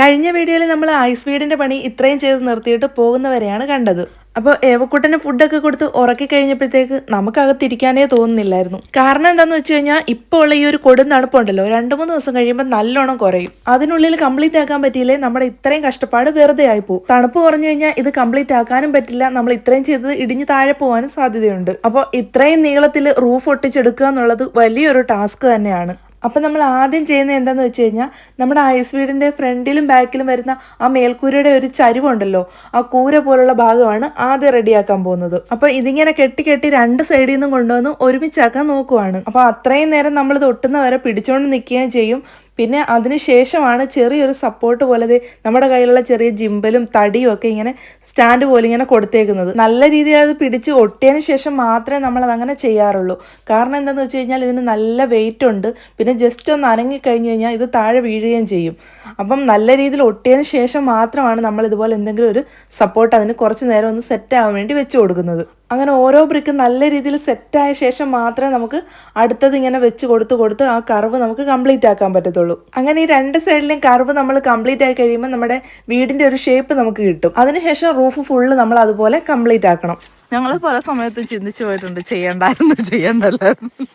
കഴിഞ്ഞ വീഡിയോയിൽ നമ്മൾ ഐസ് വീടിന്റെ പണി ഇത്രയും ചെയ്ത് നിർത്തിയിട്ട് പോകുന്നവരെയാണ് കണ്ടത്. അപ്പോൾ ഏവക്കുട്ടന് ഫുഡൊക്കെ കൊടുത്ത് ഉറക്കി കഴിഞ്ഞപ്പോഴത്തേക്ക് നമുക്കകത്തിരിക്കാനേ തോന്നുന്നില്ലായിരുന്നു. കാരണം എന്താണെന്ന് വെച്ച് കഴിഞ്ഞാൽ ഇപ്പോൾ ഉള്ള ഈ ഒരു കൊടും തണുപ്പുണ്ടല്ലോ. രണ്ട് മൂന്ന് ദിവസം കഴിയുമ്പോൾ നല്ലോണം കുറയും. അതിനുള്ളിൽ കംപ്ലീറ്റ് ആക്കാൻ പറ്റിയില്ലേ? നമ്മുടെ ഇത്രയും കഷ്ടപ്പാട് വെറുതെ പോകും. തണുപ്പ് കുറഞ്ഞു കഴിഞ്ഞാൽ ഇത് കംപ്ലീറ്റ് ആക്കാനും പറ്റില്ല. നമ്മൾ ഇത്രയും ചെയ്തത് ഇടിഞ്ഞു താഴെ പോകാനും സാധ്യതയുണ്ട്. അപ്പോൾ ഇത്രയും നീളത്തിൽ റൂഫ് ഒട്ടിച്ചെടുക്കുക എന്നുള്ളത് വലിയൊരു ടാസ്ക് തന്നെയാണ്. അപ്പം നമ്മൾ ആദ്യം ചെയ്യുന്നത് എന്താണെന്ന് വെച്ച് കഴിഞ്ഞാൽ നമ്മുടെ ഐസ് വീടിന്റെ ഫ്രണ്ടിലും ബാക്കിലും വരുന്ന ആ മേൽക്കൂരയുടെ ഒരു ചരിവുണ്ടല്ലോ ആ കൂര പോലുള്ള ഭാഗമാണ് ആദ്യം റെഡിയാക്കാൻ പോകുന്നത്. അപ്പോൾ ഇതിങ്ങനെ കെട്ടി കെട്ടി രണ്ട് സൈഡിൽ നിന്നും കൊണ്ടുവന്ന് ഒരുമിച്ചാക്കാൻ നോക്കുവാണ്. അപ്പോൾ അത്രയും നേരം നമ്മളിത് ഒട്ടുന്ന വരെ പിടിച്ചുകൊണ്ട് നിൽക്കുകയും ചെയ്യും. പിന്നെ അതിനുശേഷമാണ് ചെറിയൊരു സപ്പോർട്ട് പോലെ നമ്മുടെ കയ്യിലുള്ള ചെറിയ ജിമ്പലും തടിയും ഒക്കെ ഇങ്ങനെ സ്റ്റാൻഡ് പോലെ ഇങ്ങനെ കൊടുത്തേക്കുന്നത്. നല്ല രീതിയിൽ അത് പിടിച്ച് ഒട്ടിയതിന് ശേഷം മാത്രമേ നമ്മൾ അത് അങ്ങനെ ചെയ്യാറുള്ളൂ. കാരണം എന്താണെന്ന് വെച്ച് കഴിഞ്ഞാൽ ഇതിന് നല്ല വെയിറ്റ് ഉണ്ട്. പിന്നെ ജസ്റ്റ് ഒന്ന് അനങ്ങി കഴിഞ്ഞ് കഴിഞ്ഞാൽ ഇത് താഴെ വീഴുകയും ചെയ്യും. അപ്പം നല്ല രീതിയിൽ ഒട്ടിയതിന് ശേഷം മാത്രമാണ് നമ്മൾ ഇതുപോലെ എന്തെങ്കിലും ഒരു സപ്പോർട്ട് അതിന് കുറച്ച് നേരം ഒന്ന് സെറ്റ് ആവാൻ വേണ്ടി വെച്ച് കൊടുക്കുന്നത്. അങ്ങനെ ഓരോ ബ്രിക്ക് നല്ല രീതിയിൽ സെറ്റായ ശേഷം മാത്രമേ നമുക്ക് അടുത്തത് ഇങ്ങനെ വെച്ച് കൊടുത്ത് കൊടുത്ത് ആ കർവ് നമുക്ക് കംപ്ലീറ്റ് ആക്കാൻ പറ്റത്തുള്ളൂ. അങ്ങനെ ഈ രണ്ട് സൈഡിലും കർവ് നമ്മൾ കംപ്ലീറ്റ് ആയി കഴിയുമ്പോൾ നമ്മുടെ വീടിന്റെ ഒരു ഷേപ്പ് നമുക്ക് കിട്ടും. അതിനുശേഷം റൂഫ് ഫുള്ള് നമ്മൾ അതുപോലെ കംപ്ലീറ്റ് ആക്കണം. ഞങ്ങൾ പല സമയത്തും ചിന്തിച്ചു പോയിട്ടുണ്ട് ചെയ്യണ്ടായിരുന്നു ചെയ്യണ്ടല്ലായിരുന്നു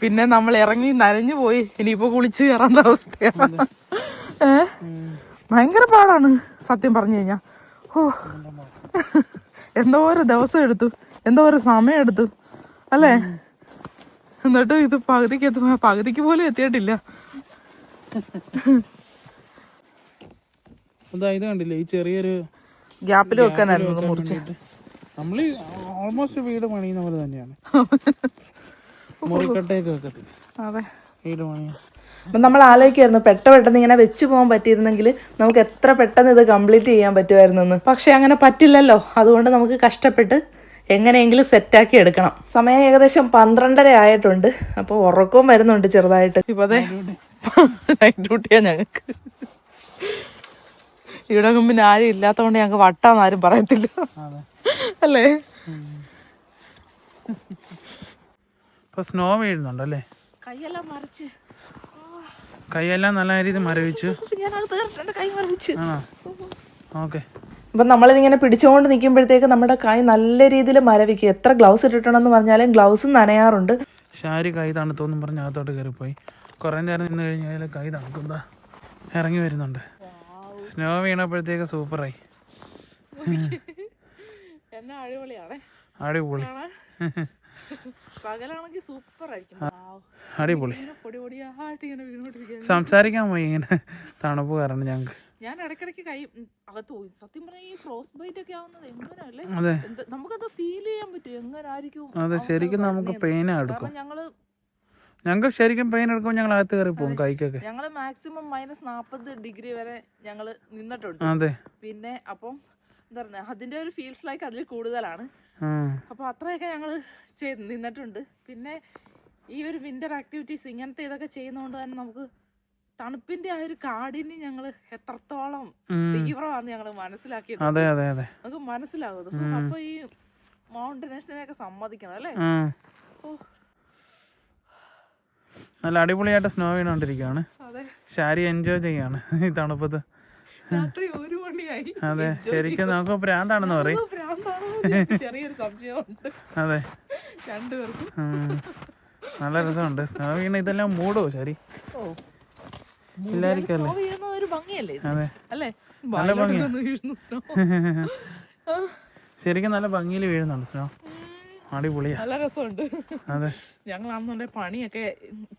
പിന്നെ നമ്മൾ ഇറങ്ങി നനഞ്ഞു പോയി. ഇനിയിപ്പോ കുളിച്ച് കയറാത്ത അവസ്ഥയാണ് ഭയങ്കര പാടാണ് സത്യം പറഞ്ഞു കഴിഞ്ഞാൽ ഓ എന്തോരം ദിവസം എടുത്തു. എന്തോരം സമയം എടുത്തു. അല്ലേ? എന്നിട്ട് ഇത് പകുതിക്ക് എത്തും പകുതിക്ക് പോലും എത്തിയിട്ടില്ല. അതാ ഇത് കണ്ടില്ലേ ഈ ചെറിയൊരു ഗ്യാപ്പിൽ വെക്കാനായിരുന്നു മുറിച്ച്. നമ്മൾ ഓൾമോസ്റ്റ് വീട് പണിയുന്ന പോലെ തന്നെയാണ്. മുറിക്കട്ടയൊക്കെ വെക്കത്തില്ല. അതെ. വീട് പണിയാ. അപ്പം നമ്മൾ ആലോചിക്കായിരുന്നു പെട്ട പെട്ടെന്ന് ഇങ്ങനെ വെച്ച് പോകാൻ പറ്റിയിരുന്നെങ്കിൽ നമുക്ക് എത്ര പെട്ടെന്ന് ഇത് കംപ്ലീറ്റ് ചെയ്യാൻ പറ്റുമായിരുന്നെന്ന് പക്ഷെ അങ്ങനെ പറ്റില്ലല്ലോ. അതുകൊണ്ട് നമുക്ക് കഷ്ടപ്പെട്ട് എങ്ങനെയെങ്കിലും സെറ്റാക്കി എടുക്കണം. സമയം ഏകദേശം പന്ത്രണ്ടര ആയിട്ടുണ്ട്. അപ്പോൾ ഉറക്കവും വരുന്നുണ്ട് ചെറുതായിട്ട്. ഇപ്പൊട്ടിയാ അതെ നൈറ്റ് ഡ്യൂട്ടിയാ ഞങ്ങക്ക്. ഇവിടെ പിന്നെ ആരും ഇല്ലാത്തതുകൊണ്ട് ഞങ്ങക്ക് വട്ടാന്ന് ആരും പറയത്തില്ല. അല്ലേ? ഇപ്പൊ സ്നോ വീഴുന്നുണ്ടല്ലേ? കൈയെല്ലാം മറിച്ച്. കൈയെല്ലാം നല്ല രീതിയിൽ മരവിച്ചു. തീർത്ത് എന്റെ കൈ ആണോ? ഓക്കെ. അപ്പം നമ്മളിതിങ്ങനെ പിടിച്ചുകൊണ്ട് നിൽക്കുമ്പോഴത്തേക്ക് നമ്മുടെ കൈ നല്ല രീതിയിൽ മരവിക്കും. എത്ര ഗ്ലൗസ് ഇട്ടിട്ടുണ്ടെന്ന് പറഞ്ഞാലും ഗ്ലൗസ് നനയാറുണ്ട്. ശാരി കൈ തണുത്തോന്നും പറഞ്ഞ് അകത്തോട്ട് കയറിപ്പോയി. കുറേ നേരം നിന്ന് കഴിഞ്ഞാൽ കൈ തണുക്കുമ്പോൾ ഇറങ്ങി വരുന്നുണ്ട്. സ്നോ വീണപ്പോഴത്തേക്ക് സൂപ്പറായി. എന്നെ അടിപൊളിയാണേ. അടിപൊളി. പകലാണെങ്കിൽ അടിപൊളി. സംസാരിക്കാൻ പോയി ഇങ്ങനെ തണുപ്പ് കാരണം ഞങ്ങൾക്ക് ഞാൻ ഇടയ്ക്കിടയ്ക്ക് കൈ അകത്ത് പോയി. സത്യം പറഞ്ഞാൽ ഈ ഫ്രോസ് ബൈറ്റ് ഒക്കെ ആവുന്നത് എങ്ങനെയല്ലേ നമുക്കത് ഫീൽ ചെയ്യാൻ പറ്റും. എങ്ങനെ ആയിരിക്കും അതെ ശരിക്കും നമുക്ക് പെയിൻ എടുക്കും. ഞങ്ങൾ ഞങ്ങൾക്ക് ശരിക്കും പെയിൻ എടുക്കുമ്പോൾ ഞങ്ങൾ അകത്ത് കയറി പോകും കൈക്കൊക്കെ. ഞങ്ങൾ മാക്സിമം മൈനസ് നാൽപ്പത് ഡിഗ്രി വരെ ഞങ്ങൾ നിന്നിട്ടുണ്ട്. അതെ. പിന്നെ അപ്പം എന്താ പറയുക അതിന്റെ ഒരു ഫീൽസ് ലൈക്ക് അതിൽ കൂടുതലാണ്. അപ്പൊ അത്രയൊക്കെ ഞങ്ങൾ ചെയ്ത് നിന്നിട്ടുണ്ട്. പിന്നെ ഈ ഒരു വിന്റർ ആക്ടിവിറ്റീസ് ഇങ്ങനത്തെ ഇതൊക്കെ ചെയ്യുന്നതുകൊണ്ട് തന്നെ നമുക്ക് തണുപ്പിന്റെ ആ ഒരു കാടിന് ഞങ്ങൾ എത്രത്തോളം തീവ്രമാണെന്ന് ഞങ്ങൾ മനസ്സിലാക്കിയത് അതെ അതെ അതെ. നമുക്ക് മനസ്സിലാകും. അപ്പൊ ഈ മൗണ്ടനേഴ്സിനെയൊക്കെ സമ്മതിക്കണം അല്ലേ? നല്ല അടിപൊളിയായിട്ട് സ്നോ വീണോണ്ടിരിക്കുകയാണ് ശാരി എൻജോയ് ചെയ്യാണ് ഈ തണുപ്പത്ത്. രാത്രി ഒരു മണിയായി. അതെ ശരിക്കും നമുക്ക് പ്രാന്താണെന്ന് പറയും. ചെറിയൊരു സംശയമുണ്ട്. അതെ. രണ്ടുപേർക്കും. നല്ല രസമുണ്ട്. സ്നോ വീണ ഇതെല്ലാം മൂടോ ശരി? ഓ. ഒരു ഭംഗിയല്ലേ? അല്ലേ? ശരിക്കും നല്ല ഭംഗിയിൽ വീഴുന്നുണ്ട് സ്നോ അടിപൊളിയാ. നല്ല രസമുണ്ട്. അതെ. ഞങ്ങൾ അന്നുണ്ടെ പണിയൊക്കെ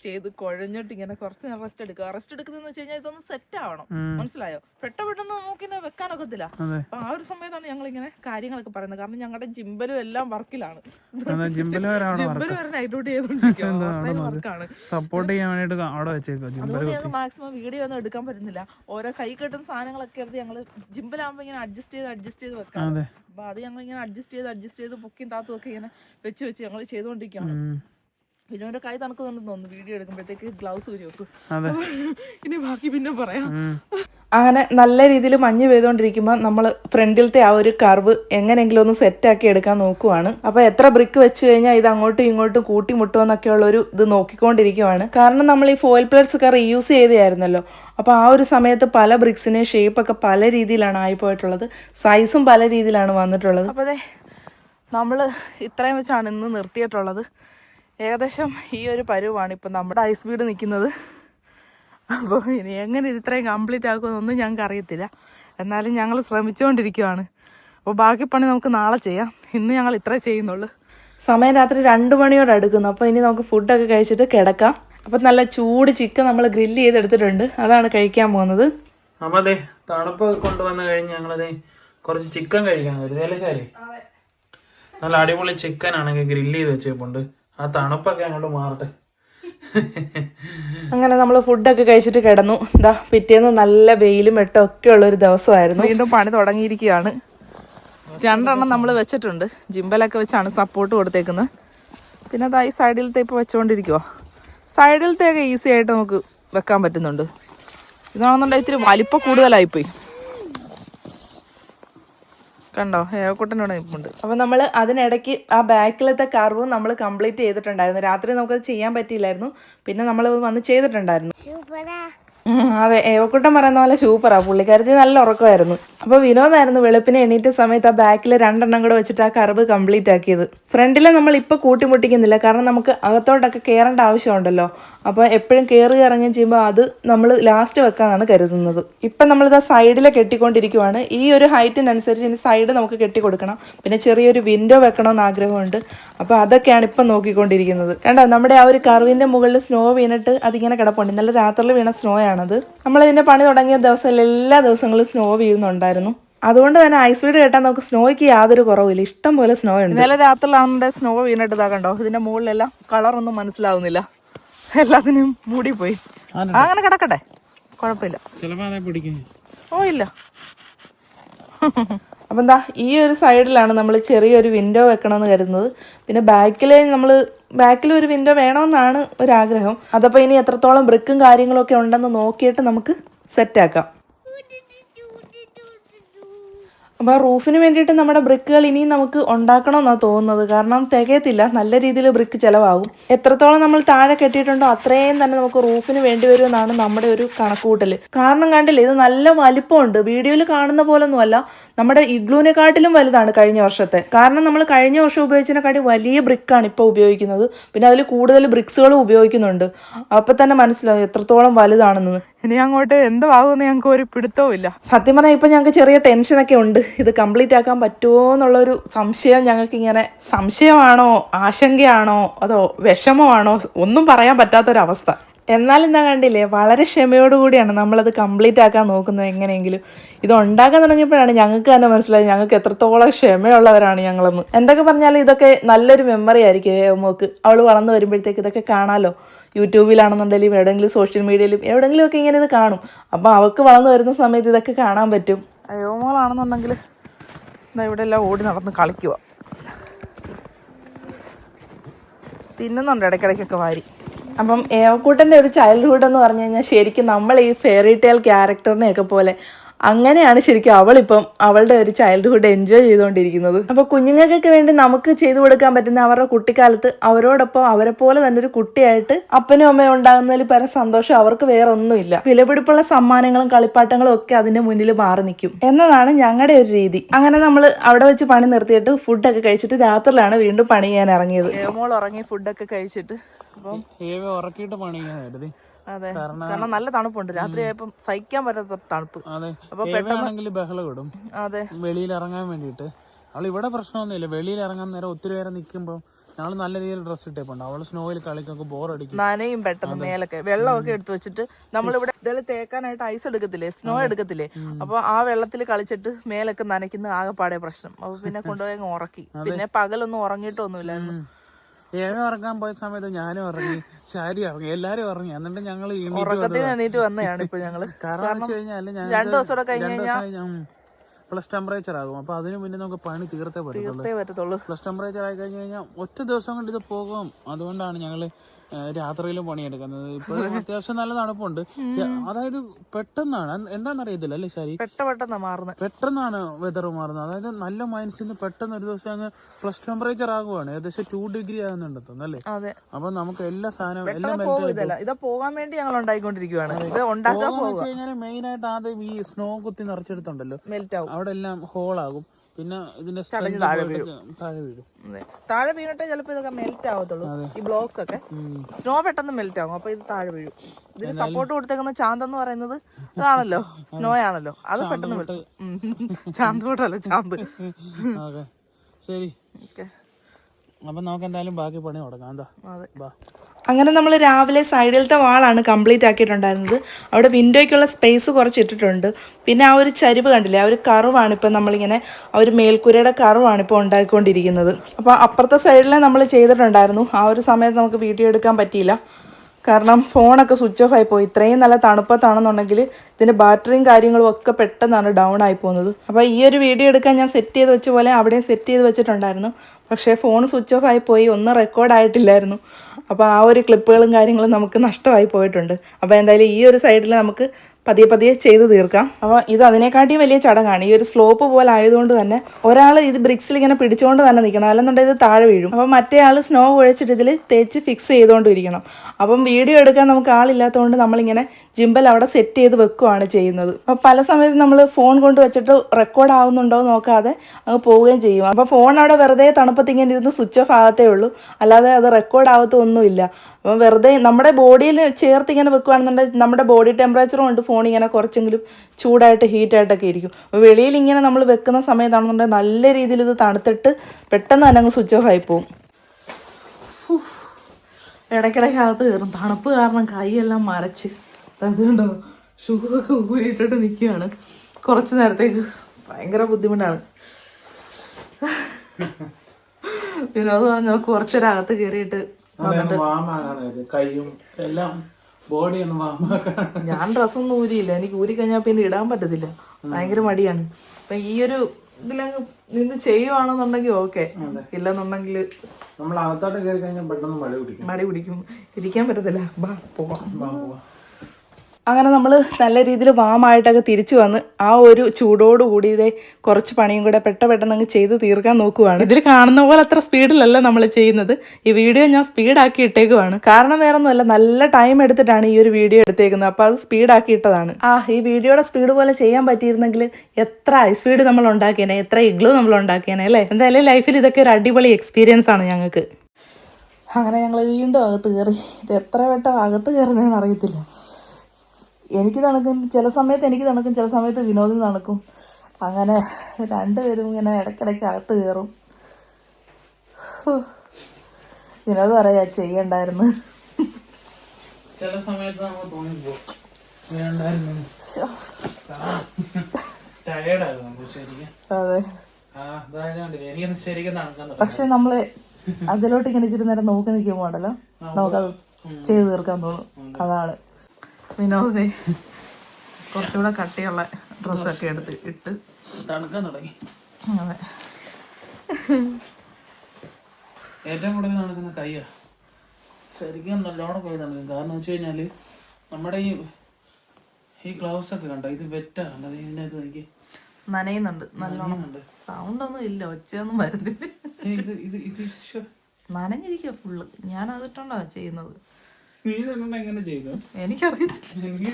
ചെയ്ത് കുഴഞ്ഞിട്ട് ഇങ്ങനെ കുറച്ച് നേരം റെസ്റ്റ് എടുക്കുക. റെസ്റ്റ് എടുക്കുന്നതെന്ന് വെച്ച് കഴിഞ്ഞാൽ ഇതൊന്ന് സെറ്റ് ആവണം. മനസ്സിലായോ? പെട്ട പെട്ടെന്ന് നമുക്കിങ്ങനെ വെക്കാനൊക്കത്തില്ല. അപ്പൊ ആ ഒരു സമയത്താണ് ഞങ്ങൾ ഇങ്ങനെ കാര്യങ്ങളൊക്കെ പറയുന്നത്. കാരണം ഞങ്ങളുടെ ജിമ്പലും എല്ലാം വർക്കിലാണ് ജിമ്പലും ജിമ്പിൽ വരാണ് ജിമ്പൽ വരെ നൈറ്റ് ഔട്ട് ചെയ്തോണ്ടിരിക്കും വർക്കാണ് സപ്പോർട്ട് ചെയ്യാൻ വേണ്ടിട്ട് അവിടെ വെച്ചേക്കോ ജിമ്പിൽ അതുകൊണ്ട് ഞങ്ങൾക്ക് മാക്സിമം വീഡിയോ ഒന്നും എടുക്കാൻ പറ്റുന്നില്ല. ഓരോ കൈ കെട്ടുന്ന സാധനങ്ങളൊക്കെ എടുത്ത് ഞങ്ങൾ ജിമ്പിലാകുമ്പോൾ ഇങ്ങനെ അഡ്ജസ്റ്റ് ചെയ്ത് അഡ്ജസ്റ്റ് ചെയ്ത് വെക്കാം അപ്പൊ അത് ഞങ്ങൾ ഇങ്ങനെ അഡ്ജസ്റ്റ് ചെയ്ത് അഡ്ജസ്റ്റ് ചെയ്ത് പൊക്കിയും താത്തും ഒക്കെ ഇങ്ങനെ വെച്ച് വെച്ച് ഞങ്ങൾ ചെയ്തുകൊണ്ടിരിക്കുകയാണ്. വിനോന്റെ കൈ തണുക്കുന്നുണ്ടെന്ന് തോന്നുന്നു. വീഡിയോ എടുക്കുമ്പോഴത്തേക്ക് ഗ്ലൗസ് ഊരി വെക്കും. ഇനി ബാക്കി പിന്നെ പറയാം. അങ്ങനെ നല്ല രീതിയിൽ മഞ്ഞ് പെയ്തുകൊണ്ടിരിക്കുമ്പോൾ നമ്മൾ ഫ്രണ്ടിലത്തെ ആ ഒരു കർവ് എങ്ങനെയെങ്കിലും ഒന്ന് സെറ്റാക്കി എടുക്കാൻ നോക്കുവാണ്. അപ്പോൾ എത്ര ബ്രിക്ക് വെച്ച് കഴിഞ്ഞാൽ ഇത് അങ്ങോട്ടും ഇങ്ങോട്ടും ഉള്ള ഒരു ഇത് നോക്കിക്കൊണ്ടിരിക്കുവാണ്. കാരണം നമ്മൾ ഈ ഫോയിൽ പ്ലേറ്റ്സ് ഒക്കെ റീയൂസ് ചെയ്തായിരുന്നല്ലോ അപ്പോൾ ആ ഒരു സമയത്ത് പല ബ്രിക്സിനെ ഷേപ്പൊക്കെ പല രീതിയിലാണ് ആയിപ്പോയിട്ടുള്ളത്. സൈസും പല രീതിയിലാണ് വന്നിട്ടുള്ളത്. അപ്പോൾ അതെ നമ്മൾ ഇത്രയും വെച്ചാണ് ഇന്ന് നിർത്തിയിട്ടുള്ളത്. ഏകദേശം ഈ ഒരു പരുവാണ് ഇപ്പം നമ്മുടെ ഐസ് വീട് നിൽക്കുന്നത്. അപ്പോൾ ഇനി എങ്ങനെ ഇത് ഇത്രയും കംപ്ലീറ്റ് ആക്കുമെന്നൊന്നും ഞങ്ങൾക്ക് അറിയത്തില്ല. എന്നാലും ഞങ്ങൾ ശ്രമിച്ചുകൊണ്ടിരിക്കുകയാണ് അപ്പോൾ ബാക്കി പണി നമുക്ക് നാളെ ചെയ്യാം. ഇന്ന് ഞങ്ങൾ ഇത്രേ ചെയ്യുന്നുള്ളൂ. സമയം രാത്രി രണ്ട് മണിയോടെ അടുക്കുന്നു. അപ്പോൾ ഇനി നമുക്ക് ഫുഡൊക്കെ കഴിച്ചിട്ട് കിടക്കാം. അപ്പം നല്ല ചൂട് ചിക്കൻ നമ്മൾ ഗ്രില്ല് ചെയ്തെടുത്തിട്ടുണ്ട്. അതാണ് കഴിക്കാൻ പോകുന്നത്. അപ്പൊ അതെ തണുപ്പ് കൊണ്ടുവന്ന് കഴിഞ്ഞ് ഞങ്ങളത് കുറച്ച് ചിക്കൻ കഴിക്കാൻ ശാരി നല്ല അടിപൊളി ചിക്കൻ ആണെങ്കിൽ ഗ്രില്ല് ചെയ്ത് വെച്ചേപ്പുണ്ട്. ആ തണുപ്പൊക്കെ അങ്ങോട്ട് മാറട്ടെ. അങ്ങനെ നമ്മൾ ഫുഡൊക്കെ കഴിച്ചിട്ട് കിടന്നു. എന്താ പിറ്റേന്ന് നല്ല വെയിലും വെട്ടം ഒക്കെ ഉള്ള ഒരു ദിവസമായിരുന്നു. വീണ്ടും പണി തുടങ്ങിയിരിക്കുകയാണ്. രണ്ടെണ്ണം നമ്മൾ വെച്ചിട്ടുണ്ട്. ജിമ്പലൊക്കെ വെച്ചാണ് സപ്പോർട്ട് കൊടുത്തേക്കുന്നത്. പിന്നെ അതാ ഈ സൈഡിലത്തെ ഇപ്പോൾ വെച്ചുകൊണ്ടിരിക്കുക സൈഡിലത്തെയൊക്കെ ഈസി ആയിട്ട് നമുക്ക് വെക്കാൻ പറ്റുന്നുണ്ട്. ഇതാണെന്നുണ്ടെങ്കിൽ ഇത്തിരി വലിപ്പം കൂടുതലായിപ്പോയി. കണ്ടോ? ഹേവക്കുട്ടനോട് നിൽപ്പുണ്ട് അപ്പം നമ്മൾ അതിനിടയ്ക്ക് ആ ബാക്കിലത്തെ കർവും നമ്മൾ കംപ്ലീറ്റ് ചെയ്തിട്ടുണ്ടായിരുന്നു. രാത്രി നമുക്കത് ചെയ്യാൻ പറ്റിയില്ലായിരുന്നു. പിന്നെ നമ്മൾ വന്ന് ചെയ്തിട്ടുണ്ടായിരുന്നു. അതെ ഏവക്കൂട്ടം പറയുന്ന പോലെ സൂപ്പറാ പുള്ളിക്കാരത്തി നല്ല ഉറക്കമായിരുന്നു. അപ്പോൾ വിനോദായിരുന്നു വെളുപ്പിന് എണീറ്റ സമയത്ത് ആ ബാക്കിൽ രണ്ടെണ്ണം കൂടെ വെച്ചിട്ട് ആ കർവ് കംപ്ലീറ്റ് ആക്കിയത്. ഫ്രണ്ടിൽ നമ്മൾ ഇപ്പോൾ കൂട്ടിമുട്ടിക്കുന്നില്ല. കാരണം നമുക്ക് അകത്തോട്ടൊക്കെ കയറേണ്ട ആവശ്യമുണ്ടല്ലോ. അപ്പോൾ എപ്പോഴും കയറി ഇറങ്ങുകയും ചെയ്യുമ്പോൾ അത് നമ്മൾ ലാസ്റ്റ് വെക്കാനാണ് കരുതുന്നത്. ഇപ്പം നമ്മളിത് ആ സൈഡിൽ കെട്ടിക്കൊണ്ടിരിക്കുവാണ്. ഈ ഒരു ഹൈറ്റിനനുസരിച്ച് ഇനി സൈഡ് നമുക്ക് കെട്ടി കൊടുക്കണം പിന്നെ ചെറിയൊരു വിൻഡോ വെക്കണമെന്ന് ആഗ്രഹമുണ്ട്. അപ്പോൾ അതൊക്കെയാണ് ഇപ്പം നോക്കിക്കൊണ്ടിരിക്കുന്നത്. കണ്ടോ? നമ്മുടെ ആ ഒരു കർവിന്റെ മുകളിൽ സ്നോ വീണിട്ട് അതിങ്ങനെ കിടപ്പുണ്ട്. ഇന്നലെ രാത്രിയിൽ വീണ സ്നോ ആണത് നമ്മൾ ഇതിന്റെ പണി തുടങ്ങിയ ദിവസം എല്ലാ ദിവസങ്ങളും സ്നോ വീഴുന്നുണ്ടായിരുന്നു. അതുകൊണ്ട് തന്നെ ഐസ് വീട് കേട്ടാൽ നമുക്ക് സ്നോയ്ക്ക് യാതൊരു കുറവില്ല ഇഷ്ടം പോലെ സ്നോ ഉണ്ട്. ഇന്നലെ രാത്രിയിലാണെന്നുണ്ടെ സ്നോ വീണിട്ട് ഇതാ കണ്ടോ? ഇതിന്റെ മുകളിലെല്ലാം കളറൊന്നും മനസ്സിലാവുന്നില്ല. എല്ലാത്തിനും മൂടിപ്പോയി. പോയി അങ്ങനെ കിടക്കട്ടെ. കുഴപ്പമില്ല. ഓ ഇല്ല. അപ്പം എന്താ ഈ ഒരു സൈഡിലാണ് നമ്മൾ ചെറിയൊരു വിൻഡോ വെക്കണമെന്ന് കരുതുന്നത്. പിന്നെ ബാക്കിലേ നമ്മൾ ബാക്കിൽ ഒരു വിൻഡോ വേണമെന്നാണ് ഒരാഗ്രഹം. അതപ്പോൾ ഇനി എത്രത്തോളം ബ്രിക്കും കാര്യങ്ങളൊക്കെ ഉണ്ടെന്ന് നോക്കിയിട്ട് നമുക്ക് സെറ്റാക്കാം അപ്പോൾ റൂഫിന് വേണ്ടിയിട്ട് നമ്മുടെ ബ്രിക്കുകൾ ഇനിയും നമുക്ക് ഉണ്ടാക്കണമെന്നാണ് തോന്നുന്നത്. കാരണം തികയത്തില്ല. നല്ല രീതിയിൽ ബ്രിക്ക് ചിലവാകും. എത്രത്തോളം നമ്മൾ താഴെ കെട്ടിയിട്ടുണ്ടോ അത്രയും തന്നെ നമുക്ക് റൂഫിന് വേണ്ടി വരുമെന്നാണ് നമ്മുടെ ഒരു കണക്കുകൂട്ടൽ കാരണം കണ്ടില്ലേ ഇത് നല്ല വലിപ്പമുണ്ട്. വീഡിയോയിൽ കാണുന്ന പോലൊന്നുമല്ല. നമ്മുടെ ഇഗ്ലൂനെക്കാട്ടിലും വലുതാണ് കഴിഞ്ഞ വർഷത്തെ. കാരണം നമ്മൾ കഴിഞ്ഞ വർഷം ഉപയോഗിച്ചതിനെക്കാട്ടി വലിയ ബ്രിക്കാണ് ഇപ്പോൾ ഉപയോഗിക്കുന്നത്. പിന്നെ അതിൽ കൂടുതൽ ബ്രിക്സുകളും ഉപയോഗിക്കുന്നുണ്ട്. അപ്പം തന്നെ മനസ്സിലാവും എത്രത്തോളം വലുതാണെന്ന്. ഇനി അങ്ങോട്ട് എന്താകുമെന്ന് ഞങ്ങൾക്ക് ഒരു പിടുത്തവും ഇല്ല. സത്യം പറഞ്ഞാൽ ഇപ്പം ഞങ്ങൾക്ക് ചെറിയ ടെൻഷനൊക്കെ ഉണ്ട്. ഇത് കംപ്ലീറ്റ് ആക്കാൻ പറ്റുമോ എന്നുള്ളൊരു സംശയം ഞങ്ങൾക്ക് ഇങ്ങനെ സംശയമാണോ ആശങ്കയാണോ അതോ വിഷമമാണോ ഒന്നും പറയാൻ പറ്റാത്തൊരവസ്ഥ. എന്നാലും ഞാൻ കണ്ടില്ലേ വളരെ ക്ഷമയോടുകൂടിയാണ് നമ്മളത് കംപ്ലീറ്റ് ആക്കാൻ നോക്കുന്നത് എങ്ങനെയെങ്കിലും. ഇത് ഉണ്ടാക്കാൻ തുടങ്ങിയപ്പോഴാണ് ഞങ്ങൾക്ക് തന്നെ മനസ്സിലായത് ഞങ്ങൾക്ക് എത്രത്തോളം ക്ഷമയുള്ളവരാണ് ഞങ്ങളെന്ന്. എന്തൊക്കെ പറഞ്ഞാലും ഇതൊക്കെ നല്ലൊരു മെമ്മറി ആയിരിക്കും മോക്ക്. അവൾ വളർന്നു വരുമ്പോഴത്തേക്ക് ഇതൊക്കെ കാണാമല്ലോ യൂട്യൂബിലാണെന്നുണ്ടെങ്കിലും എവിടെയെങ്കിലും സോഷ്യൽ മീഡിയയിലും എവിടെയെങ്കിലും ഒക്കെ ഇങ്ങനെ ഇത് കാണും. അപ്പോൾ അവൾക്ക് വളർന്നു വരുന്ന സമയത്ത് ഇതൊക്കെ കാണാൻ പറ്റും. അയ്യോ മോളാണെന്നുണ്ടെങ്കിൽ ഇവിടെ എല്ലാം ഓടി നടന്ന് കളിക്കുക തിന്നുന്നുണ്ട് ഇടയ്ക്കിടയ്ക്കൊക്കെ വാരി. അപ്പം ഏവക്കൂട്ടന്റെ ഒരു ചൈൽഡ്ഹുഡ് എന്ന് പറഞ്ഞു കഴിഞ്ഞാൽ ശരിക്കും നമ്മൾ ഈ ഫെയറി ടെയിൽ ക്യാരക്ടറിനെയൊക്കെ പോലെ അങ്ങനെയാണ് ശരിക്കും അവളിപ്പം അവളുടെ ഒരു ചൈൽഡ്ഹുഡ് എൻജോയ് ചെയ്തുകൊണ്ടിരിക്കുന്നത് അപ്പോൾ കുഞ്ഞുങ്ങൾക്കൊക്കെ വേണ്ടി നമുക്ക് ചെയ്തു കൊടുക്കാൻ പറ്റുന്ന അവരുടെ കുട്ടിക്കാലത്ത് അവരോടൊപ്പം അവരെ പോലെ തന്നെ ഒരു കുട്ടിയായിട്ട് അപ്പനും അമ്മയും ഉണ്ടാകുന്നതിൽ പല സന്തോഷം അവർക്ക് വേറെ ഒന്നുമില്ല വിലപിടിപ്പുള്ള സമ്മാനങ്ങളും കളിപ്പാട്ടങ്ങളും ഒക്കെ അതിന്റെ മുന്നിൽ മാറി നിൽക്കും. എന്നതാണ് ഞങ്ങളുടെ ഒരു രീതി. അങ്ങനെ നമ്മൾ അവിടെ വെച്ച് പണി നിർത്തിയിട്ട് ഫുഡൊക്കെ കഴിച്ചിട്ട് രാത്രിയിലാണ് വീണ്ടും പണി ചെയ്യാൻ ഇറങ്ങിയത്. മോൾ ഉറങ്ങി ഫുഡൊക്കെ കഴിച്ചിട്ട്? അപ്പം ഉറക്കിയിട്ട് അതെ. കാരണം നല്ല തണുപ്പുണ്ട്. രാത്രി ആയപ്പം സഹിക്കാൻ പറ്റാത്ത തണുപ്പ്. ബഹളം ഇടും. അതെ. വെളിയിൽ ഇറങ്ങാൻ വേണ്ടിയിട്ട്. അവൾ ഇവിടെ പ്രശ്നമൊന്നുമില്ല. വെളിയിൽ ഇറങ്ങാൻ നേരം ഒത്തിരി നേരം നിൽക്കുമ്പോൾ ഞങ്ങൾ നല്ല രീതിയിൽ ഡ്രസ് ഇട്ടേപ്പുണ്ട്. അവൾ സ്നോയിൽ കളിക്കൊക്കെ ബോറടിക്കും നനയും പെട്ടെന്ന് മേലൊക്കെ. വെള്ളമൊക്കെ എടുത്തു വെച്ചിട്ട് നമ്മളിവിടെ ഇതെല്ലാം തേക്കാനായിട്ട് ഐസ് എടുക്കത്തില്ലേ? സ്നോ എടുക്കത്തില്ലേ? അപ്പൊ ആ വെള്ളത്തിൽ കളിച്ചിട്ട് മേലൊക്കെ നനയ്ക്കുന്ന ആകെപ്പാടെ പ്രശ്നം. അപ്പൊ പിന്നെ കൊണ്ടുപോയി ഉറക്കി. പിന്നെ പകലൊന്നും ഉറങ്ങിയിട്ടൊന്നുമില്ലായിരുന്നു. ഏവ ഇറങ്ങാൻ പോയ സമയത്ത് ഞാനും ഇറങ്ങി ശാരി ഇറങ്ങി എല്ലാരും ഇറങ്ങി എന്നിട്ട് ഞങ്ങൾ എണീറ്റ് വന്നതാണ് ഇപ്പൊ ഞങ്ങൾ. കാരണം വെച്ച് രണ്ടു ദിവസം. പ്ലസ് ടെമ്പറേച്ചർ ആകും. അപ്പൊ അതിന് മുന്നേ നമുക്ക് പണി തീർത്തേ പറ്റത്തുള്ളൂ. പ്ലസ് ടെമ്പറേച്ചർ ആയി കഴിഞ്ഞ് കഴിഞ്ഞാൽ ഒറ്റ ദിവസം കൊണ്ട് ഇത് പോകും. അതുകൊണ്ടാണ് ഞങ്ങൾ രാത്രിയിലും പണിയെടുക്കുന്നത്. ഇപ്പൊ അത്യാവശ്യം നല്ല തണുപ്പുണ്ട്. അതായത് പെട്ടെന്നാണ്. എന്താണെന്നറിയത്തില്ല അല്ലേ ശരി? പെട്ട മാറുന്നത് പെട്ടെന്നാണ് വെതർ മാറുന്നത്. അതായത് നല്ല മൈനസിൽ നിന്ന് പെട്ടെന്ന് ഒരു ദിവസം അങ്ങ് പ്ലസ് ടെമ്പറേച്ചർ ആകുവാണ്. ഏകദേശം ടു ഡിഗ്രി ആകുന്നുണ്ട് അല്ലേ? അപ്പൊ നമുക്ക് എല്ലാ സാധനവും എല്ലാം പെട്ടെന്ന് ഇത് പോകാൻ വേണ്ടി ഞങ്ങൾ ഉണ്ടായിക്കൊണ്ടിരിക്കുവാണ്. ഇത് ഉണ്ടാക്കാൻ കഴിഞ്ഞാൽ മെയിൻ ആയിട്ട് ആദ്യം ഈ സ്നോ കുത്തി നിറച്ചെടുത്തുണ്ടല്ലോ. അവിടെ എല്ലാം ഹോളാകും പിന്നെ ഇതിന്റെ താഴെ വീഴും. താഴെ വീഴും. അതെ. താഴെ വീണിട്ടേ ചിലപ്പോ ഇതൊക്കെ മെൽറ്റ് ആവത്തുള്ളൂ. ഈ ബ്ലോക്സ് ഒക്കെ. സ്നോ പെട്ടെന്ന് മെൽറ്റ് ആകും അപ്പൊ ഇത് താഴെ വീഴും. ഇതിന് സപ്പോർട്ട് കൊടുത്തേക്കുന്ന ചാന്ത എന്ന് പറയുന്നത് അതാണല്ലോ. സ്നോ ആണല്ലോ. അത് പെട്ടെന്ന് മെൽറ്റ് ചാന്ത് കൂട്ടല്ല ചാന്ത് ശരി. ഓക്കെ. അപ്പൊ നമുക്ക് എന്തായാലും ബാക്കി പണി തുടങ്ങാം. എന്താ? അതെ. അങ്ങനെ നമ്മൾ രാവിലെ സൈഡിലത്തെ വാളാണ് കംപ്ലീറ്റ് ആക്കിയിട്ടുണ്ടായിരുന്നത്. അവിടെ വിൻഡോയ്ക്കുള്ള സ്പേസ് കുറച്ച് ഇട്ടിട്ടുണ്ട് പിന്നെ ആ ഒരു ചരിവ് കണ്ടില്ലേ? ആ ഒരു കറുവാണ് ഇപ്പം നമ്മളിങ്ങനെ ആ ഒരു മേൽക്കൂരയുടെ കറുവാണ് ഇപ്പോൾ ഉണ്ടാക്കിക്കൊണ്ടിരിക്കുന്നത് അപ്പോൾ അപ്പുറത്തെ സൈഡിലെ നമ്മൾ ചെയ്തിട്ടുണ്ടായിരുന്നു. ആ ഒരു സമയത്ത് നമുക്ക് വീഡിയോ എടുക്കാൻ പറ്റിയില്ല. കാരണം ഫോണൊക്കെ സ്വിച്ച് ഓഫ് ആയിപ്പോയി. പോയി ഇത്രയും നല്ല തണുപ്പത്താണെന്നുണ്ടെങ്കിൽ ഇതിന്റെ ബാറ്ററിയും കാര്യങ്ങളും ഒക്കെ പെട്ടെന്നാണ് ഡൗൺ ആയി പോകുന്നത്. അപ്പോൾ ഈ ഒരു വീഡിയോ എടുക്കാൻ ഞാൻ സെറ്റ് ചെയ്ത് വെച്ച പോലെ അവിടെയും സെറ്റ് ചെയ്ത് വെച്ചിട്ടുണ്ടായിരുന്നു. പക്ഷേ ഫോൺ സ്വിച്ച് ഓഫ് ആയി പോയി ഒന്നും റെക്കോർഡ് ആയിട്ടില്ലായിരുന്നു. അപ്പോൾ ആ ഒരു ക്ലിപ്പുകളും കാര്യങ്ങളും നമുക്ക് നഷ്ടമായി പോയിട്ടുണ്ട്. അപ്പോൾ എന്തായാലും ഈ ഒരു സൈഡിൽ നമുക്ക് പതിയെ പതിയെ ചെയ്ത് തീർക്കാം. അപ്പോൾ ഇത് അതിനെക്കാട്ടി വലിയ ചടങ്ങാണ്. ഈ ഒരു സ്ലോപ്പ് പോലെ ആയതുകൊണ്ട് തന്നെ ഒരാൾ ഇത് ബ്രിക്സിൽ ഇങ്ങനെ പിടിച്ചുകൊണ്ട് തന്നെ നിൽക്കണം. അല്ലെന്നുണ്ടെങ്കിൽ ഇത് താഴെ വീഴും. അപ്പോൾ മറ്റേ ആൾ സ്നോ ഒഴിച്ചിട്ട് ഇതിൽ തേച്ച് ഫിക്സ് ചെയ്തുകൊണ്ടിരിക്കണം അപ്പം വീഡിയോ എടുക്കാൻ നമുക്ക് ആളില്ലാത്തതുകൊണ്ട് നമ്മളിങ്ങനെ ജിമ്പൽ അവിടെ സെറ്റ് ചെയ്ത് വെക്കുകയാണ് ചെയ്യുന്നത്. അപ്പോൾ പല സമയത്ത് നമ്മൾ ഫോൺ കൊണ്ട് വെച്ചിട്ട് റെക്കോർഡ് ആവുന്നുണ്ടോ നോക്കാതെ അങ്ങ് പോവുകയും ചെയ്യും. അപ്പോൾ ഫോൺ അവിടെ വെറുതെ തണുപ്പത്ത് ഇങ്ങനെ ഇരുന്ന് സ്വിച്ച് ഓഫ് ആകത്തേ ഉള്ളൂ. അല്ലാതെ അത് റെക്കോർഡ് ആവത്തൊന്നുമില്ല. അപ്പം വെറുതെ നമ്മുടെ ബോഡിയിൽ ചേർത്ത് ഇങ്ങനെ വെക്കുകയാണെന്നുണ്ടെങ്കിൽ നമ്മുടെ ബോഡി ടെമ്പറേച്ചറും കൊണ്ട് ഫോൺ ഇങ്ങനെ കുറച്ചെങ്കിലും ചൂടായിട്ട് ഹീറ്റായിട്ടൊക്കെ ഇരിക്കും. അപ്പോൾ വെളിയിൽ ഇങ്ങനെ നമ്മൾ വെക്കുന്ന സമയത്താണെന്നുണ്ടെങ്കിൽ നല്ല രീതിയിൽ ഇത് തണുത്തിട്ട് പെട്ടെന്ന് തന്നെ അങ്ങ് സ്വിച്ച് ഓഫ് ആയി പോകും ഇടയ്ക്കിടയ്ക്ക് അകത്ത് കയറും. തണുപ്പ് കാരണം കൈയെല്ലാം മരച്ച് അതുകൊണ്ടോ? ഷൂ ഒക്കെ ഊരിയിട്ടിട്ട് നിൽക്കുകയാണ്. കുറച്ച് നേരത്തേക്ക് ഭയങ്കര ബുദ്ധിമുട്ടാണ്. വിനോദ് പറഞ്ഞു "നമുക്ക് കുറച്ചൊരകത്ത് കയറിയിട്ട് കൈയും എല്ലാം ബോഡി ഒന്ന് വാമാക്കാൻ ഞാൻ ഡ്രസ്സൊന്നും ഊരിയില്ല. എനിക്ക് ഊരി കഴിഞ്ഞാൽ പിന്നെ ഇടാൻ പറ്റത്തില്ല. ഭയങ്കര മടിയാണ്. അപ്പൊ ഈ ഒരു ഇതിലങ്ങ് നിന്ന് ചെയ്യുവാണെന്നുണ്ടെങ്കിൽ ഓക്കെ ഇല്ലെന്നുണ്ടെങ്കിൽ നമ്മൾ അകത്തോട്ട് കയറി കഴിഞ്ഞാൽ പെട്ടെന്ന് മടി പിടിക്കും. മടി പിടിക്കും. ഇരിക്കാൻ പറ്റത്തില്ല. ബാ പോവാ. അങ്ങനെ നമ്മൾ നല്ല രീതിയിൽ വാമായിട്ടൊക്കെ തിരിച്ചു വന്ന് ആ ഒരു ചൂടോട് കൂടി ഇതേ കുറച്ച് പണിയും കൂടെ പെട്ട പെട്ടെന്ന് അങ്ങ് ചെയ്ത് തീർക്കാൻ നോക്കുവാണ്. ഇതിൽ കാണുന്ന പോലെ അത്ര സ്പീഡിലല്ല നമ്മൾ ചെയ്യുന്നത്. ഈ വീഡിയോ ഞാൻ സ്പീഡാക്കി ഇട്ടേക്കുവാണ്. കാരണം വേറെ ഒന്നുമല്ല നല്ല ടൈം എടുത്തിട്ടാണ് ഈ ഒരു വീഡിയോ എടുത്തേക്കുന്നത്. അപ്പോൾ അത് സ്പീഡാക്കി ഇട്ടതാണ്. ആ ഈ വീഡിയോയുടെ സ്പീഡ് പോലെ ചെയ്യാൻ പറ്റിയിരുന്നെങ്കിൽ എത്ര ഐ സ്പീഡ് നമ്മൾ ഉണ്ടാക്കിയേനെ എത്ര ഇഗ്ലു നമ്മൾ ഉണ്ടാക്കിയേനെ അല്ലേ? എന്തായാലും ലൈഫിൽ ഇതൊക്കെ ഒരു അടിപൊളി എക്സ്പീരിയൻസ് ആണ് ഞങ്ങൾക്ക് അങ്ങനെ ഞങ്ങൾ വീണ്ടും അകത്ത് കയറി ഇത് എത്ര വട്ടം അകത്ത് കയറുന്നതെന്ന് അറിയത്തില്ല. എനിക്ക് തണുക്കും ചില സമയത്ത് എനിക്ക് തണുക്കും ചില സമയത്ത് വിനോദം തണുക്കും. അങ്ങനെ രണ്ടുപേരും ഇങ്ങനെ ഇടയ്ക്കിടയ്ക്ക് അകത്ത് കയറും. വിനോദം പറയാ ചെയ്യണ്ടായിരുന്നു. ചില സമയത്ത് നമ്മൾ അതെ. പക്ഷെ നമ്മൾ അതിലോട്ട് ഇങ്ങനെ ഇച്ചിരി നേരം നോക്കി നിൽക്കുമ്പോണ്ടല്ലോ നമുക്കത് ചെയ്തു തീർക്കാൻ തോന്നും. അതാണ്. വിനോദേ കുറച്ചുകൂടെ കട്ടിയുള്ള ഡ്രസ്സൊക്കെ എടുത്ത് ഇട്ട്. തണുക്കാൻ തുടങ്ങി. അതെ. ഏറ്റവും കൂടുതൽ നടക്കുന്ന കയ്യാ ശരിക്കും നല്ലോണം കൈ നടക്കും കാരണം വെച്ച് കഴിഞ്ഞാൽ നമ്മുടെ ഈ ഈ ഗ്ലൗസ് ഒക്കെ കണ്ടോ? ഇത് വെറ്റാ കണ്ടത് ഇതിന്റെ അകത്ത് എനിക്ക് നനയുന്നുണ്ട് നല്ലോണം. സൗണ്ട് ഒന്നും ഇല്ല. ഒച്ചയൊന്നും വരുന്നില്ല. നനഞ്ഞിരിക്കുക ഫുള്ള് ഞാൻ അതിട്ടുണ്ടോ ചെയ്യുന്നത്. നീ തന്നെ എങ്ങനെ ചെയ്തു? എനിക്കറിയത്തില്ല. എനിക്ക്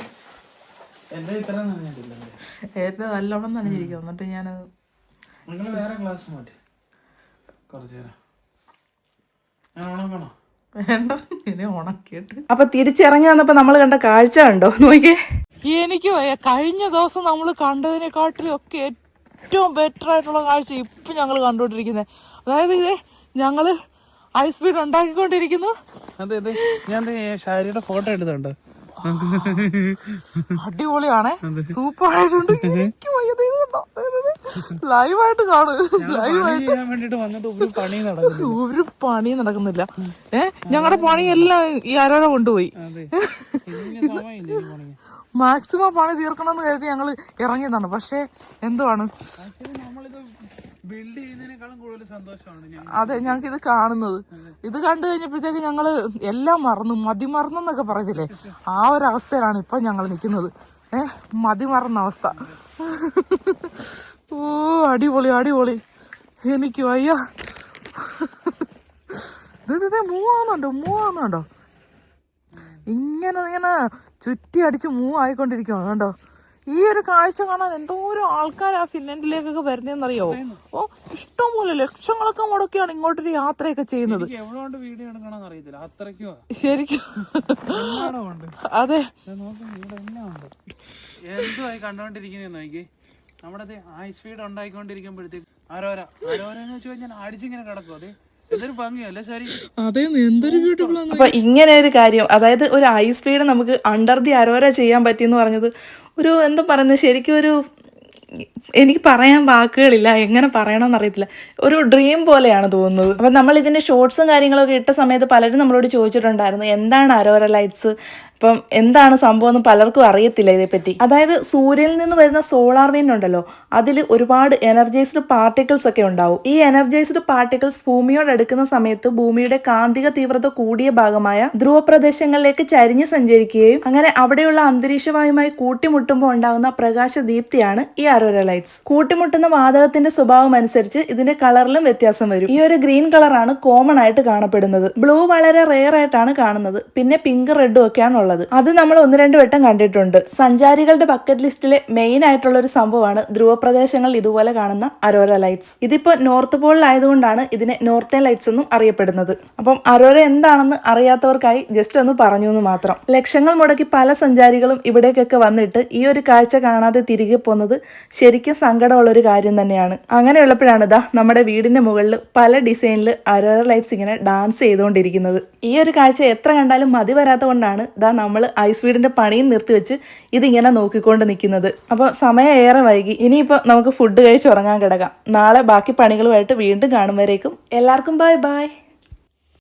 എന്റെ ഇത്ര നനഞ്ഞിട്ടില്ല ഏത് നല്ലോണം നനഞ്ഞിരിക്കും എന്നിട്ട് ഞാൻ നിങ്ങൾ വേറെ ക്ലാസ് മാറ്റി. കുറച്ചു നേരം. ഞാൻ വേണ്ട. ഇനി ഉണക്കിയിട്ട് അപ്പൊ തിരിച്ചിറങ്ങി വന്നപ്പോ നമ്മൾ കണ്ട കാഴ്ച കണ്ടോ? നോക്കിയേ. എനിക്ക് വയ്യ. കഴിഞ്ഞ ദിവസം നമ്മൾ കണ്ടതിനെക്കാട്ടിലും ഒക്കെ ഏറ്റവും ബെറ്റർ ആയിട്ടുള്ള കാഴ്ച ഇപ്പൊ ഞങ്ങൾ കണ്ടുകൊണ്ടിരിക്കുന്നത് അതായത് ഇത് ഞങ്ങൾ ഹൈ സ്പീഡ് ഉണ്ടാക്കിക്കൊണ്ടിരിക്കുന്നു. അതെ അതെ. ഞാൻ ഷാരിയുടെ ഫോട്ടോ എടുത്തുണ്ട്. അടിപൊളിയാണേ. സൂപ്പർ ആയിട്ടുണ്ട് എനിക്ക് ലൈവായിട്ട് കാണു. ലൈവ് ആയിട്ട് ചെയ്യാൻ വേണ്ടിട്ട് വന്നിട്ട് ഒരു പണി നടക്കുന്നില്ല. ഏ ഞങ്ങളുടെ പണിയെല്ലാം ഈ ആരോടെ കൊണ്ടുപോയി? മാക്സിമം പണി തീർക്കണമെന്ന് കരുതി ഞങ്ങൾ ഇറങ്ങിയതാണ്. പക്ഷെ എന്തുവാണ്? ബിൽഡ് അതെ ഞങ്ങൾക്ക് ഇത് കാണുന്നത്. ഇത് കണ്ടു കഴിഞ്ഞപ്പോഴത്തേക്ക് ഞങ്ങൾ എല്ലാം മറന്നു. മതി മറന്നെന്നൊക്കെ പറയത്തില്ലേ? ആ ഒരു അവസ്ഥയിലാണ് ഇപ്പൊ ഞങ്ങൾ നിൽക്കുന്നത് ഏഹ് മതി മറന്ന അവസ്ഥ. ഓ അടിപൊളി അടിപൊളി. എനിക്ക് വയ്യ. മൂവാന്നുണ്ടോ മൂവാന്നുണ്ടോ ഇങ്ങനെ ഇങ്ങനെ ചുറ്റി അടിച്ച് മൂവ് ആയിക്കൊണ്ടിരിക്കുകയാണ് കണ്ടോ? ഈ ഒരു കാഴ്ച കാണാൻ എന്തോരം ആൾക്കാർ ആ ഫിൻലൻഡിലേക്കൊക്കെ വരുന്നതെന്നറിയോ? ഓ ഇഷ്ടം പോലെ ലക്ഷങ്ങളൊക്കെ മുടക്കിയാണ് ഇങ്ങോട്ടൊരു യാത്രയൊക്കെ ചെയ്യുന്നത്. ശരിക്കും. അതെ. കണ്ടോണ്ടിരിക്കുന്നതെന്ന് നോക്കി നമ്മുടെ ഹൈ സ്പീഡ് ഉണ്ടായിക്കൊണ്ടിരിക്കുമ്പോഴത്തേക്ക് ആരോര? ആരോരാന്ന് വെച്ച് കഴിഞ്ഞാൽ അടിച്ചിങ്ങനെ കിടക്കും അതെ എന്തൊരു ഭംഗിയല്ലേ ശരി? അതെ എന്തൊരു ബ്യൂട്ടിഫുൾ അപ്പൊ ഇങ്ങനെ ഒരു കാര്യം അതായത് ഒരു ഐ സ്പീഡ് നമുക്ക് അണ്ടർ ദി അരോര ചെയ്യാൻ പറ്റിയെന്ന് പറഞ്ഞത് ഒരു എന്താ പറയുന്നത് ശരിക്കും ഒരു എനിക്ക് പറയാൻ വാക്കുകളില്ല എങ്ങനെ പറയണമെന്ന് അറിയത്തില്ല. ഒരു ഡ്രീം പോലെയാണ് തോന്നുന്നത്. അപ്പം നമ്മൾ ഇതിന്റെ ഷോർട്സും കാര്യങ്ങളൊക്കെ ഇട്ട സമയത്ത് പലരും നമ്മളോട് ചോദിച്ചിട്ടുണ്ടായിരുന്നു എന്താണ് അരോര ലൈറ്റ്സ് അപ്പം എന്താണ് സംഭവം എന്ന് പലർക്കും അറിയത്തില്ല ഇതേപ്പറ്റി അതായത് സൂര്യനിൽ നിന്ന് വരുന്ന സോളാർ വീൻ ഉണ്ടല്ലോ അതിൽ ഒരുപാട് എനർജൈസ്ഡ് പാർട്ടിക്കിൾസ് ഒക്കെ ഉണ്ടാവും. ഈ എനർജൈസ്ഡ് പാർട്ടിക്കിൾസ് ഭൂമിയോട് അടുക്കുന്ന സമയത്ത് ഭൂമിയുടെ കാന്തിക തീവ്രത കൂടിയ ഭാഗമായ ധ്രുവ പ്രദേശങ്ങളിലേക്ക് ചരിഞ്ഞ് സഞ്ചരിക്കുകയും അങ്ങനെ അവിടെയുള്ള അന്തരീക്ഷവായുമായി കൂട്ടിമുട്ടുമ്പോൾ ഉണ്ടാകുന്ന പ്രകാശ ദീപ്തിയാണ് ഈ അരോര ലൈറ്റ്സ് കൂട്ടിമുട്ടുന്ന വാതകത്തിന്റെ സ്വഭാവം അനുസരിച്ച് ഇതിന്റെ കളറിലും വ്യത്യാസം വരും. ഈ ഒരു ഗ്രീൻ കളറാണ് കോമൺ ആയിട്ട് കാണപ്പെടുന്നത്. ബ്ലൂ വളരെ റെയർ ആയിട്ടാണ് കാണുന്നത്. പിന്നെ പിങ്ക് റെഡും ഒക്കെയാണ് ഉള്ളത്. അത് നമ്മൾ ഒന്ന് രണ്ട് വട്ടം കണ്ടിട്ടുണ്ട്. സഞ്ചാരികളുടെ ബക്കറ്റ് ലിസ്റ്റിലെ മെയിൻ ആയിട്ടുള്ള ഒരു സംഭവമാണ് ധ്രുവപ്രദേശങ്ങളിൽ ഇതുപോലെ കാണുന്ന അരോര ലൈറ്റ്സ് ഇതിപ്പോ നോർത്ത് പോളിലായതുകൊണ്ടാണ് ഇതിനെ നോർത്തേ ലൈറ്റ്സ് എന്നും അറിയപ്പെടുന്നത്. അപ്പം അരോര എന്താണെന്ന് അറിയാത്തവർക്കായി ജസ്റ്റ് ഒന്ന് പറഞ്ഞു എന്ന് മാത്രം. ലക്ഷങ്ങൾ മുടക്കി പല സഞ്ചാരികളും ഇവിടേക്കൊക്കെ വന്നിട്ട് ഈ ഒരു കാഴ്ച കാണാതെ തിരികെ പോകുന്നത് ശരിക്കും സങ്കടമുള്ള ഒരു കാര്യം തന്നെയാണ്. അങ്ങനെയുള്ളപ്പോഴാണ് ഇതാ നമ്മുടെ വീടിന്റെ മുകളിൽ പല ഡിസൈനിൽ അരോര ലൈറ്റ്സ് ഇങ്ങനെ ഡാൻസ് ചെയ്തുകൊണ്ടിരിക്കുന്നത്. ഈ ഒരു കാഴ്ച എത്ര കണ്ടാലും മതി വരാത്തതുകൊണ്ടാണ് ഇതാ നമ്മൾ ഐസ് വീടിന്റെ പണിയും നിർത്തിവെച്ച് ഇതിങ്ങനെ നോക്കിക്കൊണ്ട് നിൽക്കുന്നത്. അപ്പോൾ സമയം ഏറെ വൈകി. ഇനിയിപ്പോൾ നമുക്ക് ഫുഡ് കഴിച്ച് ഉറങ്ങാൻ കിടക്കാം. നാളെ ബാക്കി പണികളുമായിട്ട് വീണ്ടും കാണുമ്പോഴേക്കും എല്ലാവർക്കും ബൈ ബൈ